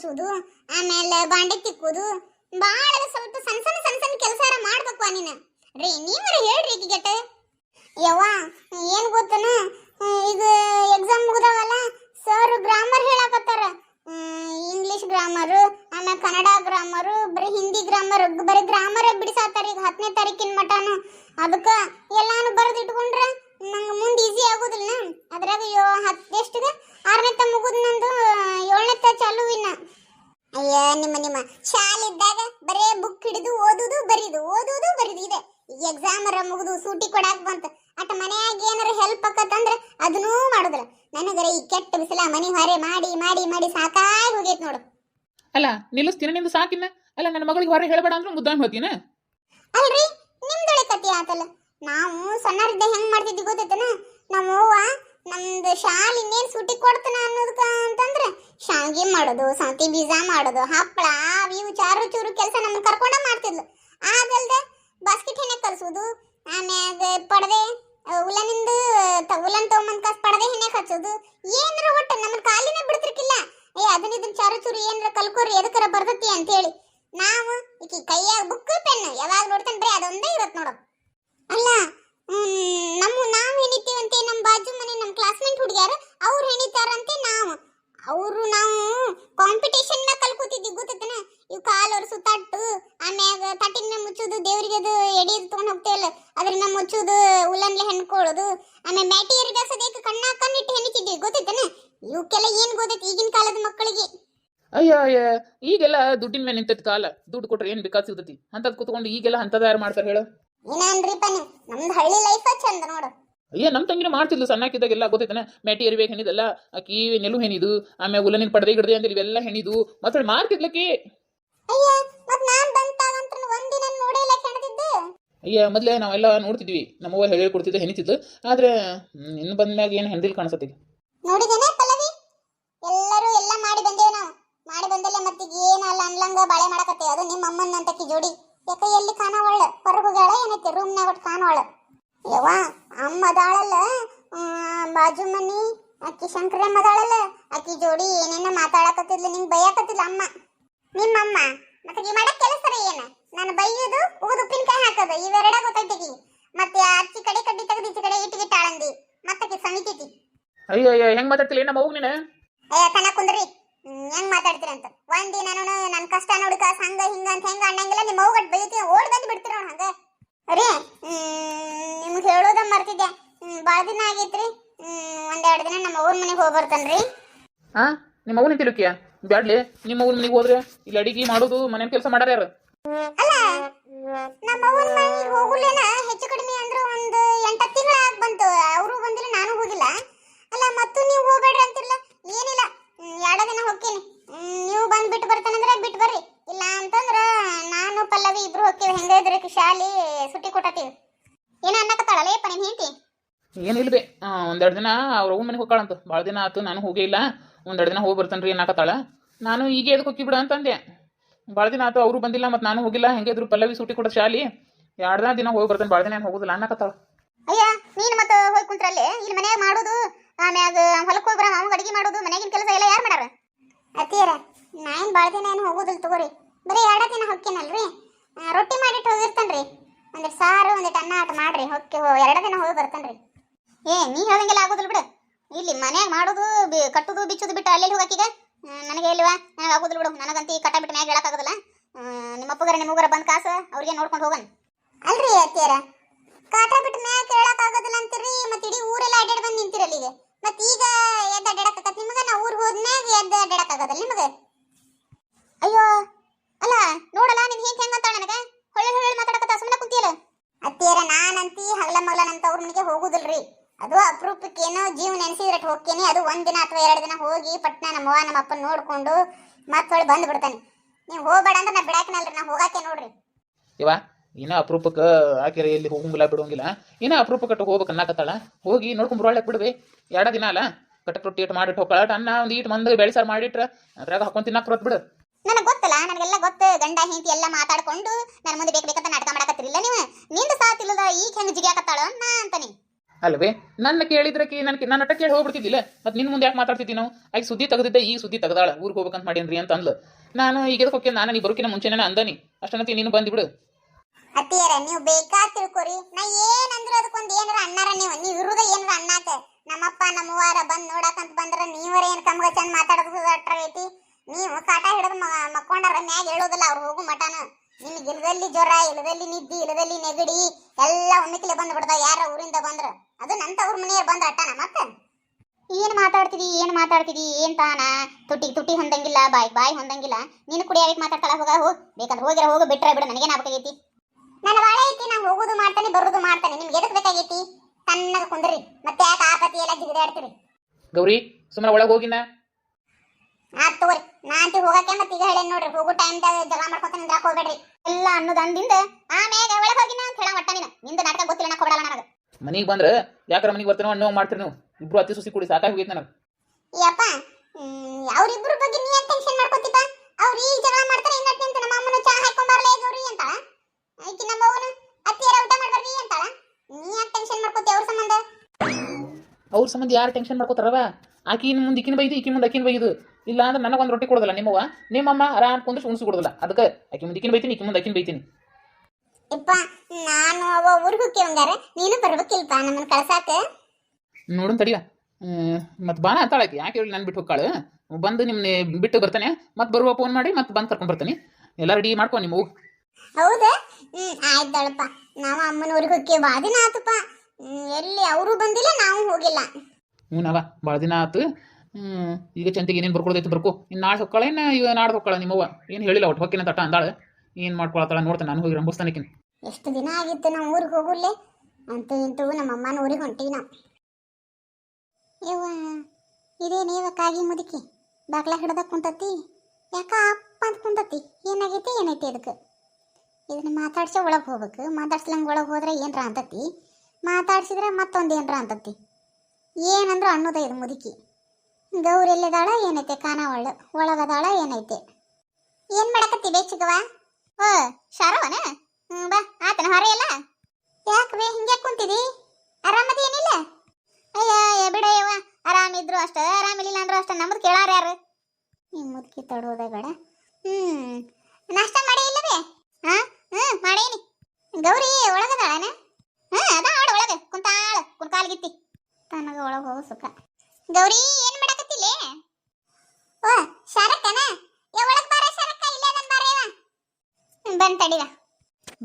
ಗುಡಿಸೋದು ಆಮೇಲೆ ಬಾಂಡೆ ತಿಕ್ಕೋದು ಭಾಳ ಸ್ವಲ್ಪ ಸಣ್ಣ ಸಣ್ಣ ಸಣ್ಣ ಸಣ್ಣ ಕೆಲಸ ಮಾಡ್ಬೇಕು ನೀನು. ರೀ, ನೀವರ ಹೇಳ್ರಿ ಈಗಿಗೆಟ ಯವ್ವ, ಏನ್ ಗೊತ್ತನ? ಈಗ ಎಕ್ಸಾಮ್ ಮುಗಿದವಲ್ಲ ಸರ್ ಗ್ರಾಮರ್ ಹೇಳಕತ್ತಾರ. ಇಂಗ್ಲಿಷ್ ಗ್ರಾಮರು ಆಮೇಲೆ ಕನ್ನಡ ಗ್ರಾಮರು ಬರೀ ಹಿಂದಿ ಗ್ರಾಮರ್ ಬರೀ ಗ್ರಾಮರ್ ಬಿಡಿಸಾತಾರ ಈಗ ಹತ್ತನೇ ತಾರೀಕಿನ ಮಟನು ಅದಕ್ಕೆ ಎಲ್ಲಾನು ಬರೆದು ಇಟ್ಕೊಂಡ್ರೆ ನಂಗೆ ಮುಂದೆ ಈಸಿ ಆಗೋದಿಲ್ಲ ಅದ್ರಾಗ ಯೋ ಹತ್ತು ಎಷ್ಟಿದೆ? ಆರನೇ ತ ಮುಗಿದ್ ನಂದು ಏಳನೇ ತ ಚಾಲು ಅಯ್ಯ ನಿಮ್ಮ ನಿಮ್ಮ ಶಾಲೆ ಇದ್ದಾಗ ಬರೇ ಬುಕ್ ಹಿಡಿದು ಓದುದು ಬರೀದು ಓದುದು ಬರೀದು. ಇದೆ. ಎಕ್ಸಾಮ್ ಅರ ಮುಗಿದು ಸೂಟಿ ಕೊಡಾಕ್ ಬಂತ. ಅಟ ಮನ್ಯಾಗ ಏನಾರ ಹೆಲ್ಪ್ ಆಕತ್ತಂದ್ರ ಅದನ್ನೂ ಮಾಡುದ್ರ ನನಗರ ಈ ಕೆಟ್ಟ ಬಿಸಿಲ ಮನೆ ಹೊರೆ ಮಾಡಿ ಮಾಡಿ ಮಾಡಿ ಸಾಕಾಗಿ ಹೋಗೈತ್ ನೋಡು. ಅಲ್ಲ ನಿಲ್ಲಿಸ್ತೀನ ನಿಂದು ಸಾಕಿನ? ಅಲ್ಲ ನನ್ನ ಮಗಳಿಗೆ ಹೊರ ಹೇಳಬೇಡ ಅಂದ್ರೆ ಮುದ್ದಾನ್ ಹೋಗ್ತೀನ? ಅಲ್ರಿ ನಿಮ್ದೊಳೆ ಕತಿ ಆತಲ್ಲ. ನಾವು ಸಣ್ಣರಿದ್ದ ಹೆಂಗ್ ಮಾಡ್ತಿದ್ವಿ ಗೊತ್ತೈತನ? ನಮ್ಮ ಅವ್ವ ನಮ್ದು ಶಾಲೆ ಇನ್ನೇನು ಸೂಟಿ ಕೊಡ್ತಾನ ಅನ್ನೋದಕ್ಕ ಅಂತಂದ್ರೆ ಶಾವಿಗೆ ಮಾಡೋದು, ಸಾಂತಿ ಬೀಜ ಮಾಡೋದು, ಹಪ್ಪಳ ಇವು ಚಾರು, ಚೂರು ಕೆಲಸ ನಮ್ಮ ಕರ್ಕೊಂಡ ಮಾಡ್ತಿದ್ಲು. ಆಗಲ್ದೆ ಬಾಸ್ಕೆಟ್ ಹೆಣೆ ಕಲಿಸೋದು ಆಮ್ಯಾಗ ಪಡದೆ, ಉಲನಿಂದ ಉಲನ್ ತಗೊಂಬಂದ್ ಕಾಸು ಪಡದೆ ಹೆಣೆ ಹಚ್ಚೋದು ಏನ್ರ ಒಟ್ಟು ನಮ್ಮ ಕಾಲಿನೇ ಬಿಡ್ತಿರ್ಕಿಲ್ಲ. ಏ ಅದನ್ನ ಇದನ್ನ ಚಾರು, ಚೂರು ಏನ್ರ ಕಲ್ಕೋರಿ, ಎದಕ್ಕರ ಬರ್ತತಿ ಅಂತೇಳಿ. ನಾವು ಈಕಿ ಕೈಯಾಗ ಬುಕ್ ಪೆನ್ ಯಾವಾಗ ನೋಡ್ತೇನೆ ಬರೀ ಅದೊಂದೇ ಇರತ್ ನೋಡು ಅಲ್ಲ ನಮ್ಮ ನಾವು ಹೆಣಿತೀವಂತೆ ನಮ್ಮ ಬಾಜು ಮನೆ ನಮ್ಮ ಕ್ಲಾಸ್ಮೇಟ್ ಹುಡುಗ್ಯಾರ, ಅವ್ರು ಹೆಣಿತಾರಂತೆ ನಾವು. ಅವರು ನಾವು ಕಾಂಪಿಟೇಷನ್ ಮ್ಯಾಗ ಕಲ್ಕೋತಿದ್ವಿ, ಗೊತ್ತೈತನ? ಇವು ಅವ್ರ ಸುತ್ತಾಟ್ಟು ಆಮ್ಯಾಗ ತಟ್ಟಿನ ಮುಚ್ಚೋದು, ದೇವ್ರಿಗೆ ಅದು ಎಡಿ ತೊಗೊಂಡು ಹೋಗ್ತೇವಲ್ಲ ಅದ್ರನ್ನ ಮುಚ್ಚೋದು, ಉಲ್ಲನ್ಲೆ ಹೆಣ್ಕೊಳ್ಳೋದು ಆಮೇಲೆ ಮ್ಯಾಟಿ ಎರಿಗಾಸದೇಕ ಕಣ್ಣ ಕಣ್ಣಿಟ್ಟು ಹೆಣಿತಿದ್ವಿ, ಗೊತ್ತೈತನ? ಇವಕ್ಕೆಲ್ಲ ಏನು ಗೊತ್ತೈತಿ ಈಗಿನ ಕಾಲದ ಮಕ್ಕಳಿಗೆ? ಅಯ್ಯ ಅಯ್ಯ, ಈಗೆಲ್ಲ ದುಡ್ಡಿನ ಮೇಲೆ ನಿಂತೈತಿ ಕಾಲ. ದುಡ್ಡು ಕೊಟ್ರೆ ಏನು ಬೇಕಾದ ಸಿಗ್ತೈತಿ? ಅಂತದ್ ಕುತ್ಕೊಂಡು ಈಗೆಲ್ಲ ಅಂತದ ಯಾರು ಮಾಡ್ತಾರೆ ಹೇಳು? ಏನನ್ರಿಪ್ಪ ನೀವು ನಮ್ದು ಹಳ್ಳಿ ಲೈಫ ಚಂದ ನೋಡು. ಅಯ್ಯ ನಮ್ಮ ತಂಗಿನ ಮಾಡ್ತಿದ್ಲು ಸಣ್ಣಕ್ಕಿದ್ದಾಗೆಲ್ಲ ಗೊತ್ತೈತನ. ಮೆಟಿ ಇರ್ಬೇಕು ಹೆಣಿದಲ್ಲ ಆಕಿ ನೆಲು ಹೆಣಿದು ಆಮೇಲೆ ಉಲನಿನ ಪಡದೆ ಗಿಡದೆ ಅಂತ ಇವೆಲ್ಲ ಹೆಣಿದು ಮತ್ತೆ ಮಾಡ್ತಿದ್ಲಕ್ಕಿ ಅಯ್ಯ ಮತ್ ನಾನ್ ಬಂತಾಗಂತ ಒಂದಿನ ನೋಡೇ ಇಲ್ಲ ಕೆಣದಿದ್ದೆ ಅಯ್ಯ ಮೊದ್ಲೇ ನಾವೆಲ್ಲ ನೋಡ್ತಿದ್ವಿ. ನಮ್ಮವ್ವ ಹೇಳಿ ಕೊಡ್ತಿದ್ದೆ ಹೆಣಿತಿದ್ದು ಆದ್ರೆ ಇನ್ನು ಬಂದ್ಮ್ಯಾಗ ಏನು ಹೆಣದಿಲ್ ಕಾಣಿಸತಿ ನೋಡಿದೇನೆ ಪಲ್ಲವಿ. ಎಲ್ಲರೂ ಎಲ್ಲ ಮಾಡಿ ಬಂದೇವ್ ನಾವು. ಮಾಡಿ ಬಂದಲ್ಲ ಮತ್ತೀಗ ಏನಲ್ಲ ಅನ್ಲಂಗ ಬಾಳೆ ಮಾಡಕತ್ತೆ ಅದು ನಿಮ್ಮ ಅಮ್ಮನ ಅಂತಕ್ಕಿ ಜೋಡಿ. ಯಾಕ ಎಲ್ಲಿ ಕಾಣವಳ. ಹೊರಗೆ ಹೋಗ್ಯಾಳ ಏನೈತಿ? ರೂಮ್ನಾಗ ಒಟ್ಟು ಕಾಣವಳ. ಯವ್ವ ಅಮ್ಮ ಅದಾಳಲ್ಲ ಹ್ಮ್, ಬಾಜು ಮನಿ ಅಕ್ಕಿ ಶಂಕರಮ್ಮ ಅದಾಳಲ್ಲ ಅಕ್ಕಿ ಜೋಡಿ ಏನೇನ ಮಾತಾಡಕತ್ತಿದ್ಲು. ನಿಂಗೆ ಬೈಯಾಕತ್ತಿಲ್ಲ ಅಮ್ಮ. ನಿಮ್ಮಮ್ಮ ಮತ್ತೆ ಈ ಮಾಡಕ್ ಕೆಲಸ ಏನ? ನಾನು ಬೈಯೋದು ಊದು ಉಪ್ಪಿನಕಾಯಿ ಹಾಕೋದು. ಇವೆರಡ ಗೊತ್ತೈತಿ ಮತ್ತೆ ಅಚ್ಚಿ ಕಡೆ ಕಡ್ಡಿ ತೆಗೆದು ಈಚೆ ಕಡೆ ಇಟ್ಟಿಗಿಟ್ಟಾಳಂದಿ ಮತ್ತಕ್ಕೆ ಸಮಿತಿತಿ. ಅಯ್ಯೋ ಅಯ್ಯೋ ಹೆಂಗ್ ಮಾತಾಡ್ತಿಲ್ಲ? ನಮ್ಮ ಅವ್ಗ ನೀನು? ಏ ಕನ ಕುಂದ್ರಿ. ಹೆಂಗ್ ಮಾತಾಡ್ತೀರ ಅಂತ. ಒಂದಿನ ನಾನು ನನ್ ಕಷ್ಟ ನೋಡಕ ಹಂಗ ಹಿಂಗ ಅಂತ ಹೆಂಗ ಅಣ್ಣಂಗಿಲ್ಲ ನಿಮ್ಮ ಅವ್ಗಟ್ ಬೈತಿ ಓಡ್ ಬಂದು ಬಿಡ್ತೀರ ನೋಡ್ ಹಂಗ. ಅರೇ ನಿಮ್ಗೆ ಹೇಳೋದ ಮರ್ತಿದ್ದೆ. ಬಾಳ ದಿನ ಆಗೈತ್ರಿ. ಹ್ಮ್, ಒಂದೆರಡು ದಿನ ನಮ್ಮ ಅವ್ರ ಮನೆಗೆ ಹೋಗಿ ಬರ್ತೇನ್ರಿ. ಆ ನಿಮ್ಮ ಅವ್ನ ತಿಳುಕಿಯ ಬ್ಯಾಡ್ಲಿ ನಿಮ್ಮ ಅವ್ರ ಮನೆಗೆ ಹೋದ್ರೆ ಇಲ್ಲಿ ಅಡಿಗೆ ಮಾಡೋದು ಮನೆ ಕೆಲಸ ಮಾಡಾರ ಯಾರು? ಅಲ್ಲ ನಮ್ಮ ಅವ್ವನ ಮನೆಗೆ ಹೋಗುಲೇನ ಹೆಚ್ಚು ಕಡಿಮೆ ಅಂದ್ರೆ ಒಂದು ಎಂಟತ್ತು ತಿಂಗಳ ಆಗ್ ಬಂತು ಅವರು ಬಂದಿಲ್ಲ ನಾನು ಹೋಗಿಲ್ಲ ಅಲ್ಲ ಮತ್ತು ನೀವು ಹೋಗ್ಬೇಡ್ರಿ ಅಂತಿರ್ಲ ಏನಿಲ್ಲ ಹ್ಮ್, ಎರಡ ದಿನ ಹೋಗ್ತೀನಿ ಹ್ಮ್, ನೀವು ಬಂದ್ ಬಿಟ್ಟು ಬರ್ತಾನಂದ್ರೆ ಬಿಟ್ಟು ಬರ್ರಿ ಇಲ್ಲ ಅಂತಂದ್ರ ನಾನು ಪಲ್ಲವಿ ಇಬ್ರು ಹೋಗ್ತೀವಿ ಹೆಂಗ ಇದ್ರೆ ಶಾಲಿ ಸುಟ್ಟಿ ಕೊಟ್ಟತೀವಿ ಏನ ಅನ್ನಕತ್ತಾಳಲ್ಲ ಏಪ್ಪ ನಿನ್ ಹೆಂಡತಿ ಏನಿಲ್ಲ ಬೇ ಒಂದೆರಡು ದಿನ ಅವ್ರ ಅವ್ನ ಮನೆಗೆ ಹೋಗ್ಕಾಳಂತ ಭಾಳ ದಿನ ಆಯ್ತು ನಾನು ಹೋಗೇ ಇಲ್ಲ. ಒಂದೆರಡು ದಿನ ಹೋಗಿ ಬರ್ತಾನ್ರಿ ಏನಾಕತ್ತಾಳ ನಾನು ಈಗ ಎದಕ್ಕೆ ಹೋಗಿ ಬಿಡ ಅಂತಂದೆ. ಭಾಳ ದಿನ ಆತು ಅವರು ಬಂದಿಲ್ಲ ಮತ್ತು ನಾನು ಹೋಗಿಲ್ಲ. ಹೆಂಗೆ ಇದ್ರು ಪಲ್ಲವಿ ಸೂಟಿ ಕೊಡೋ ಶಾಲಿ. ಎರಡು ದಿನ ಹೋಗಿ ಬರ್ತಾನೆ ಭಾಳ ದಿನ ಏನು ಹೋಗೋದಿಲ್ಲ ಅನ್ನಕತ್ತಾಳ. ಅಯ್ಯ ನೀನು ಮತ್ತೆ ಹೋಗಿ ಕುಂತ್ರಲ್ಲಿ ಇಲ್ಲಿ ಮನೆಗೆ ಮಾಡೋದು ಆಮ್ಯಾಗ ಹೊಲಕ್ಕೆ ಹೋಗಿ ಬರ ಅವಂಗೆ ಅಡಿಗೆ ಮಾಡೋದು ಮನ್ಯಾಗಿನ ಕೆಲಸ ಎಲ್ಲ ಯಾರು ಮಾಡಾರ? ಅತ್ತಿಯರ ನಾನು ಭಾಳ ದಿನ ಏನು ಹೋಗೋದಿಲ್ಲ ತಗೋರಿ. ಬರೀ ಎರಡ ದಿನ ಹೊಕ್ಕೇನಲ್ರಿ. ರೊಟ್ಟಿ ಮಾಡಿಟ್ಟು ಹೋಗಿರ್ತಾನ್ರಿ. ಒಂದಿಟ್ಟು ಸಾರು ಒಂದಿಟ್ಟು ಅನ್ನ ಆಟ ಮಾಡ್ರಿ. ಹೊಕ್ಕೆ ಎರಡು ದಿನ ಹೋಗಿ ಬರ್ತಾನ್ರಿ. ಏ ನೀ ಹೇಳ್ದಂಗೆಲ್ಲ ಆಗೋದಿಲ್ಲ ಬಿಡು. ಇಲ್ಲಿ ಮನ್ಯಾಗ ಮಾಡೋದು ಬಿ- ಕಟ್ಟುದು ಬಿಚ್ಚುದು ಬಿಟ್ಟು ಅಲ್ಲೆಲ್ಲಿ ಹೋಗಾಕೀಗ ನನಗೆ ಇಲ್ವಾ? ನನಗೆ ಆಗೋದಿಲ್ಲ ಬಿಡು. ನನಗಂತೂ ಈ ಕಟ್ಟ ಬಿಟ್ಟು ಮ್ಯಾಗ ಹೇಳಕ್ಕಾಗೋದಿಲ್ಲ. ನಿಮ್ಮ ಅಪ್ಪಗರ ನಿಮ್ಮಗರ ಬಂದ್ ಕಾಸು ಅವ್ರಿಗೆ ನೋಡ್ಕೊಂಡು ಹೋಗನ್. ಅಲ್ರಿ ಅತ್ತಿಯರ. ಕಾಟ ಬಿಟ್ಟು ಮ್ಯಾಗ ಕೇಳಕ್ ಆಗೋದಿಲ್ಲ ಅಂತೀರಿ ಮತ್ತೆ ಇಡೀ ಊರೆಲ್ಲ ಅಡ್ಡಾಡಿ ಬಂದು ನಿಂತಿರಲ್ಲ ಈಗ? ಮತ್ತೆ ಈಗ ಎದ್ದು ಅಡ್ಡಾಡಕ್ಕಾಗತ್ತೆ ನಿಮಗೆ ನಿಮಗ? ನಾ ಊರಿಗೆ ಹೋದ್ಮ್ಯಾಗ ಎದ್ದು ಅಡ್ಡಾಡಕ್ಕಾಗೋದಿಲ್ಲ ನಿಮಗ? ಅಯ್ಯೋ ಅಲ್ಲ ನೋಡಲ್ಲ ನಿನ್ ಹೆಂಗ್ ಹೆಂಗ್ ಅಂತಾಳ ನನಗೆ? ಹೊಳ್ಳೆ ಹೊಳ್ಳೆ ಮಾತಾಡಕತ್ತ ಸುಮ್ಮನೆ ಕುಂತಿಯಲ್ಲ? ಅತ್ತಿಯರ ನಾನಂತಿ ಹಗಲ ಮಗಲ ನಂತ ಅವ್ರ ಮನೆಗೆ ಹೋಗುದಿಲ್ರಿ. ಅದು ಅಪರೂಪಕ್ಕೆ ಏನೋ ಜೀವ ನೆನೆಸಿದ್ರಟ್ ಹೋಗ್ತೀನಿ. ಅದು ಒಂದಿನ ದಿನ ಅಥವಾ ಎರಡು ದಿನ ಹೋಗಿ ಪಟ್ನ ನಮ್ಮ ಅವ್ವ ನಮ್ಮ ಅಪ್ಪನ ನೋಡ್ಕೊಂಡು ಮತ್ತೆ ಹೊಳ್ಳಿ ಬಂದು ಬಿಡ್ತಾನೆ. ನೀವು ಹೋಗ್ಬೇಡ ಅಂದ್ರೆ ನಾ ಬಿಡಾಕಿನಲ್ರಿ ನಾ ಹೋಗಾಕೆ ನೋಡ್ರಿ. ಇವ ಇನ್ನ ಅಪರೂಪಕ್ಕೆ ಆಕೆರೆ ಎಲ್ಲಿ ಹೋಗಂಗಿಲ್ಲ ಬಿಡೋಂಗಿಲ್ಲ. ಅಪರೂಪ ಅಪರೂಪಕ್ಕೆ ಹೋಗ್ಬೇಕು ಅನ್ನಕತ್ತಾಳ. ಹೋಗಿ ನೋಡ್ಕೊಂಡ್ ಬರೋಳಕ್ ಬಿಡ್ವಿ ಎರಡು ದಿನ ಅಲ್ಲ. ಕಟಕ್ ರೊಟ್ಟಿ ಇಟ್ಟು ಮಾಡಿಟ್ಟು ಹೋಗ್ಕೊಳ ಅನ್ನ ಒಂದು ಈಟ್ ಮಂದಿ ಬೆಳೆಸಾರು ಮಾಡಿಟ್ರ ಅದ್ರಾಗ ಹಾಕೊಂಡ್ ತಿನ್ನಕ್ ಬರತ್ ಬಿಡು. ನನಗೆ ಗೊತ್ತಲ್ಲ ನನಗೆಲ್ಲ ಗೊತ್ತು. ಗಂಡ ಹೆಂಡತಿ ಎಲ್ಲ ಮಾತಾಡ್ಕೊಂಡು ನನ್ನ ಮುಂದೆ ಬೇಕು ಬೇಕಂತ ನಾಟಕ ಮಾಡಕತ್ತಿರಲಿಲ್ಲ ನೀವು? ನಿಂದು ಸಾತ್ ಇಲ್ಲದ ಈಗ ಹೆಂಗ್ ಜಿಗ್ಯಾಕತ್ತಾಳ ನಾ ಅಂತಾನೆ. ಅಲ್ವೇ? ನನ್ನ ಕೇಳಿದ್ರಕಿ ನನ್ ನನ್ನ ಅಟ್ಟ ಕೇಳಿ ಹೋಗ್ಬಿಡ್ತಿದ್ದಿಲ್ಲ. ಮತ್ತೆ ನಿನ್ನ ಮುಂದೆ ಯಾಕೆ ಮಾತಾಡ್ತಿದ್ದಿ ನಾವು? ಆಗ ಸುದ್ದಿ ತೆಗೆದಿದ್ದೆ, ಈಗ ಸುದ್ದಿ ತೆಗ್ದಾಳ. ಊರಿಗೆ ಹೋಗ್ಬೇಕಂತ ಮಾಡೇನ್ರಿ ಅಂತ ಅಂದ್ಲು. ನಾನು ಈಗ ಹೋಗಿ ನಾನು ನೀ ಬರೋಕಿನ ಮುಂಚೆನೇ ಅಂದನಿ ಅಷ್ಟನತಿ ನೀನು ಬಂದ್ಬಿಡು. ಅತ್ತಿಯರ, ನೀವು ಬೇಕಾ ತಿಳ್ಕೊರಿ. ನಾ ಏನಂದ್ರ ಅದಕ್ಕೊಂದ್ ಏನರ ಅಣ್ಣಾರ ನೀವು. ನೀವ್ ಇರುದ ಏನಾರ ಅಣ್ಣಾಕ ನಮ್ಮಪ್ಪ ನಮ್ಮವಾರ ಬಂದ್ ನೋಡಕಂತ ಬಂದ್ರ ನೀವರ ಏನ್ ಕಮ್ಗ ಚಂದ ಮಾತಾಡೋದು ಅಟ್ರೈತಿ ನೀವು ಕಾಟ ಹಿಡಿದು ಮಕ್ಕೊಂಡಾರ ಮ್ಯಾಗ ಹೇಳೋದಿಲ್ಲ, ಅವ್ರು ಹೋಗು ಮಟನ ನಿಮ್ಗೆ ಇಲ್ಲದಲ್ಲಿ ಜ್ವರ ಇಲ್ಲದಲ್ಲಿ ನಿದ್ದಿ ಇಲ್ಲದಲ್ಲಿ ನೆಗಡಿ ಎಲ್ಲ ಒಮ್ಮಿಕ್ಲೆ ಬಂದು ಬಿಡ್ತಾವ. ಯಾರ ಊರಿಂದ ಬಂದ್ರ. ಅದು ನಂತ ಅವ್ರ ಮನೆಯವ್ರು ಬಂದ್ರ ಅಟ್ಟನ ಮತ್ತ? ಏನ್ ಮಾತಾಡ್ತಿದಿ ಏನ್ ಮಾತಾಡ್ತಿದಿ? ಏನ್ ತಾನ? ತುಟಿ ತುಟಿ ಹೊಂದಂಗಿಲ್ಲ ಬಾಯ್ ಬಾಯ್ ಹೊಂದಂಗಿಲ್ಲ. ನೀನು ಕುಡಿಯಾಗಿ ಮಾತಾಡ್ತಾಳ? ಹೋಗ ಹೋಗ್. ಬೇಕಂದ್ರೆ ಹೋಗಿರ ಹೋಗು ಬಿಟ್ರೆ ಬಿಡು. ನನಗೇನ್ ಆಗ್ಬೇಕಾಗೈತಿ? ನನ್ನ ಬಾಳೆ ಐತಿ ನಾ ಹೋಗುದು ಮಾಡ್ತಾನೆ ಬರೋದು ಮಾಡ್ತಾನೆ. ನಿಮ್ಗೆ ಎದಕ್ ಬೇಕಾಗೈತಿ? ತಣ್ಣಗ ಕುಂದ್ರಿ. ಮತ್ತೆ ಯಾಕೆ ಆಪತಿ ಎಲ್ಲ ಜಿಗಿದಾಡ್ತೀರಿ? ಗೌರಿ ಸುಮ್ಮನೆ ಒಳಗೆ ಹೋಗಿನ? ಆತ್ ತಗೋರಿ. ನಾ ಅಂತ ಹೋಗಕ್ಕೆ ಮತ್ತೆ ಈಗ ಹೇಳೇನ್ ನೋಡ್ರಿ ಹೋಗೋ ಟೈಮ್ದಾಗ ಜಗಳ ಮಾಡ್ಕೊತ ನಿಂದ್ರಾಕ್ ಹೋಗ್ಬೇಡ್ರಿ. ಎಲ್ಲ ಅನ್ನೋದು ಅಂದಿಂದ ಆಮೇಲೆ ಒಳಗೆ ಹೋಗಿನ ಅಂತ ಹೇಳ ಮಟ್ಟ ನೀನು. ನಿಂದ ನಾಟಕ ಗೊತ್ತಿಲ್ಲ ನಾ ಕೊಡಲ್ಲ ನನಗೆ. ಮನೆಗೆ ಬಂದ್ರೆ ಯಾಕಾರ ಮನೆಗೆ ಬರ್ತಾನೋ ಅನ್ನೋ ಮಾಡ್ತೀರಿ ನೀವು. ಇಬ್ರು ಅತಿ ಸುಸಿ ಕುಡಿ ಸಾಕಾಗಿ ಹೋಗೈತೆ ನನಗೆ. ಯಪ್ಪ ಅವ್ರಿಬ್ರ ಬಗ್ಗೆ ನೀ ಯಾಕೆ ಟೆನ್ಷನ್ ಮಾಡ್ಕೊತಿಪ್ಪ? ಅವ್ರು ಈ ಜಗಳ ಮಾಡ್ತಾರೆ ಇನ್ನಟ್ ನಿಂತು ನಮ್ಮ ಅಮ್ಮನ ಚಾ ಹಾಕೊಂಡ್ ಬರಲೇ ಗೌರಿ ಅಂತಾಳ? ಆಕಿ ನಮ್ಮ ಅವ್ವನ ಅತ್ತಿಯರ ಊಟ ಮಾಡ್ಬರ್ರಿ ಅಂತಾಳ? ನೀ ಯಾಕೆ ಟೆನ್ಷನ್ ಮಾಡ್ಕೊತಿ ಅವ್ರ ಸಂಬಂಧ? ಅವ್ರ ಸಂಬಂಧ ಯಾರು ಟೆನ್ಷನ್ ಮಾಡ್ಕೋತಾರವ? ಆಕಿನ ಮುಂದೆ ಇಕಿನ ಬೈದು ಈಕಿನ ಮುಂದೆ ಅಕಿನ ಬೈದು. ಇಲ್ಲ ಅಂದ್ರೆ ನನಗೆ ಒಂದು ರೊಟ್ಟಿ ಕೊಡೋದಿಲ್ಲ ನಿಮ್ಮವ್ವ. ನಿಮ್ಮಮ್ಮ ಆರಾಮ್ ಕುಂದ್ರೆ ಉಣಿಸಿ ಕೊಡೋದಿಲ್ಲ. ಅದಕ್ಕೆ ಆಕಿ ಮುಂದೆ ಇಕಿನ ಬೈತೀನಿ ಇಕಿ ಮುಂದೆ ಅಕಿನ ಬೈತೀನಿ. ಇಪ್ಪ ನಾನು ಅವ ಊರಿಗೆ ಹೋಗ್ಯವಂಗಾರ ನೀನು ಬರ್ಬೇಕಿಲ್ಪ ನಮ್ಮನ್ನ ಕಳ್ಸಾಕ. ನೋಡೋಣ ತಡಿಯ. ಮತ್ತೆ ಬಾಣ ಅಂತಾಳ ಆಕಿ. ಯಾಕೆ ಹೇಳಿ ನಾನು ಬಿಟ್ಟು ಹೋಗ್ಕಾಳು? ಬಂದು ನಿಮ್ಮನೆ ಬಿಟ್ಟು ಬರ್ತಾನೆ. ಮತ್ತೆ ಬರುವ ಫೋನ್ ಮಾಡಿ ಮತ್ತೆ ಬಂದು ಕರ್ಕೊಂಡು ಬರ್ತಾನೆ. ಎಲ್ಲ ರೆಡಿ ಮಾಡ್ಕೊ ನಿಮ್ಮ ಹೋಗಿ ಹೌದಾ? ಹ್ಮ್ ಆಯ್ತಳಪ್ಪ ನಾವು ಅಮ್ಮನ ಊರಿಗೆ ಆತಪ್ಪ ಎಲ್ಲಿ ಅವರು ಬಂದಿಲ್ಲ ನಾವು ಹೋಗಿಲ್ಲ. ಹ್ಞೂ ನಾವ ಭಾಳ ದಿನ ಆತು. ಈಗ ಚಂತಿಗೆ ಏನೇನು ಬರ್ಕೊಳ್ದೈತೆ ಬರ್ಕೋ. ಇನ್ನು ನಾಳೆ ಹೊಕ್ಕಳ ಏನು ಈಗ ನಾಳೆ ಹೊಕ್ಕಳ ನಿಮ್ಮವ್ವ. ಏನು ಹೇಳಿಲ್ಲ ಒಟ್ಟು, ಹೊಕ್ಕಿನ ತಟ ಅಂದಾಳೆ. ಏನು ಮಾಡ್ಕೊಳತ್ತಾಳ ನೋಡ್ತಾನೆ ನಾನು ಹೋಗಿ ರಂಬಿಸ್ತಾನಕಿನ ಎಷ್ಟು ದಿನ ಆಗಿತ್ತು ನಾವು ಊರಿಗೆ ಹೋಗುಲ್ಲೇ? ಅಂತೂ ಇಂತೂ ನಮ್ಮ ಅಮ್ಮನ ಊರಿಗೆ ಹೊಂಟೀವಿ ನಾವು ಯವ್ವ ಇದೇನೇವ ಕಾಗಿ ಮುದುಕಿ? ಬಾಗ್ಲ ಹಿಡ್ದ ಕುಂತತಿ? ಯಾಕ ಅಪ್ಪ ಅಂತ ಕುಂತತಿ? ಏನಾಗೈತಿ, ಏನೈತಿ ಅದಕ್ಕೆ ಇದನ್ನ ಮಾತಾಡ್ಸೋ ಒಳಗೆ ಹೋಗ್ಬೇಕು. ಮಾತಾಡ್ಸ್ಲಂಗೆ ಒಳಗೆ ಹೋದ್ರೆ ಏನರ ಅಂತತಿ? ಮಾತಾಡ್ಸಿದ್ರೆ ಮತ್ತೊಂದು ಏನರ ಅಂತತಿ? ಏನಂದ್ರೆ ಅನ್ನೋದ ಇದು ಮುದುಕಿ. ಗೌರಿ ಎಲ್ಲಿದಾಳ ಏನೈತೆ ಕಾನ ಒಳ್ಳೆ ಒಳಗದಾಳ ಏನೈತೆ? ಏನು ಮಾಡಕತ್ತಿ ಚಿಕ್ಕವ ಓ, ಶಾರವನ? ಹ್ಮ್, ಬಾ, ಆತನ ಹೊರೆ ಎಲ್ಲ. ಯಾಕೆ ಹಿಂಗೆ ಕುಂತಿದಿ? ಆರಾಮದಿ ಏನಿಲ್ಲ ಅಯ್ಯ ಬಿಡಯ್ಯವ ಆರಾಮಿದ್ರು ಅಷ್ಟ ಆರಾಮಿಲ್ಲ ಅಂದ್ರು ಅಷ್ಟೇ, ನಮ್ದು ಕೇಳಾರ ಯಾರು? ಈ ಮುದುಕಿ ತಡೋದ ಬೇಡ. ಹ್ಮ್, ನಾಷ್ಟ ಮಾಡಿ ಇಲ್ಲವೇ ಹಾ ಹ್ಮ್, ಮಾಡೇನಿ. ಗೌರಿ, ಒಳಗದಾಳನ? ಹಾ ಅದ ಆಡ ಒಳಗ, ಕುಂತಾಳ ಕುಂಕಾಲ್ಗಿತ್ತಿ ತನಗ ಒಳಗೆ ಹೋಗು ಸುಖ. ಗೌರಿ, ಏನ್ ಮಾಡಕತ್ತಿಲೆ? ಓ, ಶಾರಕ್ಕನ? ಏ, ಒಳಗೆ ಬಾರ ಶಾರಕ್ಕ, ಇಲ್ಲೇ ನನ್ ಬಾರೇವ ಬಂದ್ ತಡಿವ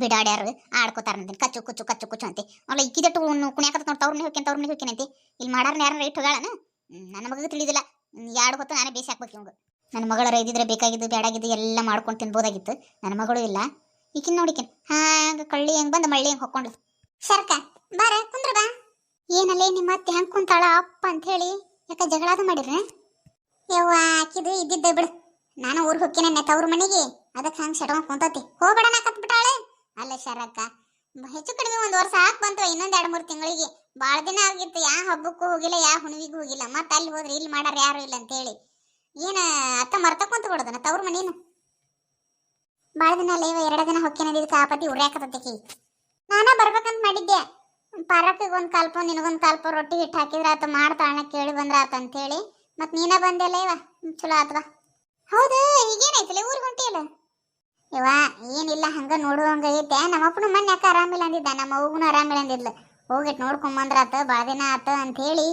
ಬಿಡಾಡ್ಯಾರು ಆಡ್ಕೋತಾರ ನಂದಿನ ಕಚ್ಚು, ಕುಚ್ಚು ಕಚ್ಚು, ಕುಚ್ಚು ಅಂತೆ. ಅವಳ ಇಕ್ಕಿದಟ್ಟು ಕುಣಿಯಾಕತ್ತ ನೋಡ್ತಾ ಅವ್ರನ್ನೇ ಹೋಗ್ಯಂತ ಅವ್ರನ್ನೇ ಹೋಗ್ಯನಂತೆ ಇಲ್ಲಿ ಮಾಡಾರ ಯಾರು ರೈಟ್ ಹೋಗಾಳನ ನನ್ನ ಮಗಗೆ ತಿಳಿದಿಲ್ಲ. ಎರಡು ಹೊತ್ತು ನಾನೇ ಬೇಸಿ ಹಾಕ್ಬೇಕು ಇವಂಗ ನನ್ನ ಮಗಳ ರೈದಿದ್ರೆ ಬೇಕಾಗಿದ್ದು ಬೇಡಾಗಿದ್ದು ಎಲ್ಲ ಮಾಡ್ಕೊಂಡು ತಿನ್ಬೋದಾಗಿತ್ತು. ನನ್ನ ಮಗಳು ಇಲ್ಲ. ಈಕಿನ್ ನೋಡಿಕಿನ್ ಹಾಂಗ ಕಳ್ಳಿ ಹೆಂಗ್ ಬಂದು ಮಳ್ಳಿ ಹೆಂಗ್ ಹೊಕ್ಕೊಂಡ್ಲು ಸರ್ಕ ಬಾರ ಕುಂದ್ರ ಬಾ. ಏನಲ್ಲೇ ನಿಮ್ಮ ಅತ್ತೆ ಹೆಂಗ್ ಕುಂತಾಳ? ಅಪ್ಪ ಅಂತ ಹೇಳಿ ಯಾಕ ಜಗಳಾದ ಮಾಡಿದ್ರೆ ಯವ್ವ, ಆಕಿದು ಇದ್ದಿದ್ದೆ ಬಿಡು. ನಾನು ಊರ್ ಹೊಕ್ಕಿನ ತವ್ರ ಮನೆಗೆ. ಅದಕ್ಕೆ ಹಂಗೆ ಶಟ್ಕೊಂಡ್ ಕುಂತತಿ ಹೋಗ್ಬೇಡ ನಾಕತ್ ಬಿಟ್ಟಾಳೆ ಅಲ್ಲ ಶರಕ್ಕ ಹೆಚ್ಚು ಕಡಿಮೆ ಒಂದು ವರ್ಷ ಹಾಕ್ ಬಂತು, ಇನ್ನೊಂದ್ ಎರಡ್ ಮೂರು ತಿಂಗಳಿಗೆ. ಬಾಳ ದಿನ ಆಗಿತ್ತು, ಯಾ ಹಬ್ಬಕ್ಕೂ ಹೋಗಿಲ್ಲ, ಯಾ ಹುಣ್ವಿಗೂ ಹೋಗಿಲ್ಲ. ಮತ್ತೆ ಅಲ್ಲಿ ಹೋದ್ರೆ ಇಲ್ಲಿ ಮಾಡಾರ ಯಾರು ಇಲ್ಲ ಅಂತ ಹೇಳಿ. ಏನ ಅತ್ತ ಮರ್ತ ಕುಂತ ಕೊಡದನ ತವ್ರ ಮನೇನು? ಬಾಳ ದಿನ ಅಲ್ಲ ಎರಡು ದಿನ ಹೊಕ್ಕೇನ ಕಾಪತಿ ಉರ್ಯಾಕತ್ತಿ ನಾನ ಬರ್ಬೇಕಂತ ಮಾಡಿದ್ದೆ. ಪಾರಕ್ಕಿಗೆ ಒಂದು ಕಾಲ್ಪ, ನಿನಗೊಂದು ಕಾಲ್ಪು ರೊಟ್ಟಿ ಹಿಟ್ಟು ಹಾಕಿದ್ರೆ ಆತ ಮಾಡ್ತಾಳ ಕೇಳಿ ಬಂದ್ರ ಆತ ಅಂತೇಳಿ. ಮತ್ ನೀನೇ ಬಂದೆಲ್ಲ ಇವ, ಚಲೋ ಆತ್ವಾ ಹೌದು ಈಗೇನೈತಿಲ್ಲ ಊರಿಗೆ ಹೊಂಟಿಲ್ಲ ಇವ ಏನಿಲ್ಲ, ಹಂಗ ನೋಡುವಂಗ ಐತೆ. ನಮ್ಮಪ್ಪನು ಮೊನ್ನೆ ಯಾಕೆ ಆರಾಮಿಲ್ಲ ಅಂದಿದ್ದ? ನಮ್ಮ ಅವ್ವನು ಆರಾಮಿಲ್ಲ ಅಂದಿದ್ಲು. ಹೋಗಿಟ್ ನೋಡ್ಕೊಂಬಂದ್ರ ಬಂದ್ರಾತ ಭಾಳ ದಿನ ಆತ ಅಂತ ಹೇಳಿ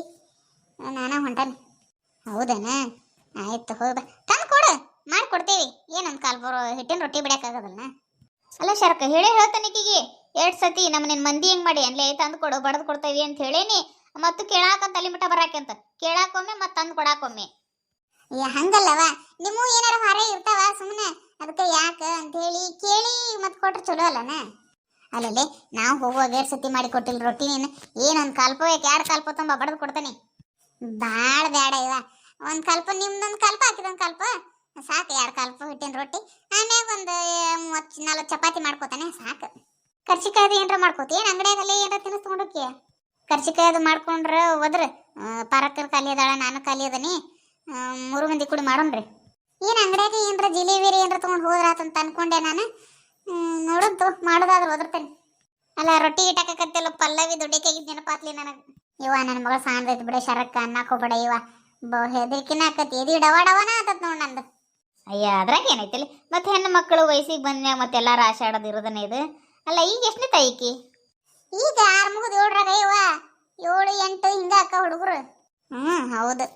ನಾನ ಹೊಂಟಾನೆ. ಹೌದನ? ಆಯ್ತು, ಹೋಗ ತಂದು ಕೊಡು ಮಾಡ್ಕೊಡ್ತೀವಿ. ಏನೊಂದು ಕಾಲ್ ಬರೋ ಹಿಟ್ಟಿನ ರೊಟ್ಟಿ ಬಿಡಕ್ಕಾಗದಲ್ಲ ಅಲ್ಲ ಶರಕ, ಹೇಳೇ ಹೇಳ್ತಾನೆ ಎರಡು ಸತಿ ನಮ್ಮನೇನು ನಿನ್ ಮಂದಿ ಹೆಂಗ್ ಮಾಡಿ? ಅನ್ಲೇ ತಂದು ಕೊಡು, ಬಡದು ಕೊಡ್ತೇವಿ ಅಂತ ಹೇಳೇನಿ. ಮತ್ತು ಕೇಳಾಕಂತ ಅಲ್ಲಿ ಮಠ ಬರಾಕಂತ ಕೇಳಾಕೊಮ್ಮೆ ಮತ್ತೆ ತಂದು ಕೊಡಾಕೊಮ್ಮೆ. ಹಂಗಲ್ಲವ? ನಿಮ್ಮೂ ಏನಾರ ಹೊರ ಇರ್ತಾವ ಸುಮ್ಮನೆ ಅದಕ್ಕೆ ಯಾಕೆ ಅಂತ ಹೇಳಿ ಕೇಳಿ ಮತ್ತೆ ಕೊಟ್ರೆ ಚಲೋ ಅಲ್ಲನ? ಅಲ್ಲಲ್ಲಿ, ನಾವು ಹೋಗುವಾಗ ಎರಡು ಸತಿ ಮಾಡಿ ಕೊಟ್ಟಿಲ್ಲ ರೊಟ್ಟಿ ನೀನು. ಏನೊಂದು ಕಲ್ಪ, ಯಾಕೆ ಎರಡು ಕಲ್ಪ ತುಂಬ, ಬಡದು ಕೊಡ್ತಾನೆ. ಭಾಳ ಬೇಡ ಇವ. ಒಂದು ಕಲ್ಪ, ನಿಮ್ದೊಂದು ಕಲ್ಪ ಹಾಕಿದೊಂದು ಕಲ್ಪ. ಸಾಕು ಎರಡು ಕಾಲು ಹಿಟ್ಟಿನ ರೊಟ್ಟಿ. ಆಮ್ಯಾಗ ಒಂದು ಮೂವತ್ತು ನಾಲ್ಕು ಚಪಾತಿ ಮಾಡ್ಕೋತಾನೆ, ಸಾಕು. ಕರ್ಚಿಕಾಯ್ದು ಏನರ ಮಾಡ್ಕೋತಿ? ಏನು ಅಂಗಡಿಯಾಗಲ್ಲಿ ಏನಾರ ತಿನ್ನಿಸ್ ತೊಗೊಂಡೋಕೆ ಅದು ಮಾಡ್ಕೊಂಡ್ರೆ ಹೋದ್ರೆ ಪಾರಕ್ಕನ ಖಾಲಿ ಅದಾಳ, ನಾನು ಖಾಲಿ ಮೂರು ಮಂದಿ ಕೂಡಿ ಮಾಡೋಣ್ರಿ. ಏನು ಅಂಗಡಿಯಾಗ ಏನರ ಜಿಲೇಬಿರಿ ಏನ್ರ ತೊಗೊಂಡು ಹೋದ್ರಾತಂತ ಅನ್ಕೊಂಡೆ ನಾನು. ನೋಡಂತು ಮಾಡೋದಾದ್ರೆ ಒದರ್ತೇನೆ. ಅಲ್ಲ, ರೊಟ್ಟಿ ಇಟ್ಟಾಕತ್ತಿಲ್ಲ ಪಲ್ಲವಿ ದುಡ್ಡಿಕಾಗಿದ್ ನೆನಪಾತ್ಲಿ ನನಗೆ. ಇವ ನನ್ನ ಮಗಳ ಸಾಂದೈತಿ ಬಿಡ, ಶರಕ್ಕ, ಅನ್ನಕ್ ಹೋಗ್ಬೇಡ ಇವ. ಬ, ಹೆದರಿಕಿನ ಆಕತಿ. ಎದಿ ಡವ ಡವನ ಆತತ್ ನೋಡ್ ನಂದು. ಅಯ್ಯ ಅದ್ರಾಗ ಏನೈತಿಲ್ಲ ಮತ್ತೆ ಹೆಣ್ಣು ಮಕ್ಕಳು ವಯಸ್ಸಿಗೆ ಬಂದ್ಮ್ಯಾಗ ಮತ್ತೆ ಎಲ್ಲಾರು ಆಸೆ ಆಡೋದು ಇರೋದನ್ನ ಇದು? ಅಲ್ಲ ಈಗ ಎಷ್ಟನೇ ತಾಯಿಕಿ ಈಗ ಆರ್ ಮುಗಿದು ಏಳ್ರಾಗ ಇವ ಏಳು ಎಂಟು ಹಿಂಗೆ ಅಕ್ಕ ಹುಡುಗರು. ಹ್ಞೂ ಹೌದು.